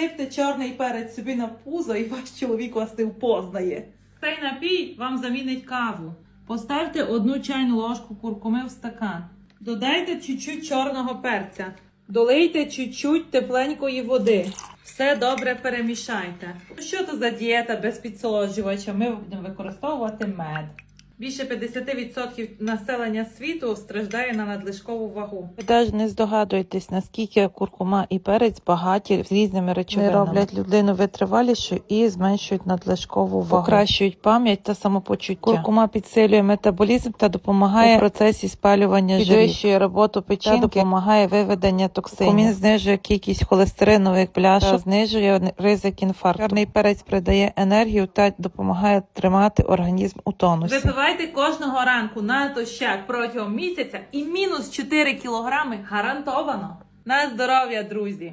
Сипте чорний перець собі на пузо і ваш чоловік вас не впознає. Цей напій вам замінить каву. Поставте одну чайну ложку куркуми в стакан. Додайте чуть-чуть чорного перця. Долийте чуть-чуть тепленької води. Все добре перемішайте. Що то за дієта без підсолоджувача? Ми будемо використовувати мед. Більше 50% населення світу страждає на надлишкову вагу. Ви навіть не здогадуєтесь, наскільки куркума і перець багаті з різними речовинами. Вони роблять людину витривалішою і зменшують надлишкову вагу. Покращують пам'ять та самопочуття. Куркума підсилює метаболізм та допомагає у процесі спалювання жирів. Підвищує роботу печінки та допомагає виведення токсинів. Кумін знижує кількість холестеринових бляшок, та знижує ризик інфаркту. Чорний перець придає енергію та допомагає тримати організм у тонусі. Випивайте кожного ранку на натощак протягом місяця і мінус 4 кілограми гарантовано. На здоров'я, друзі!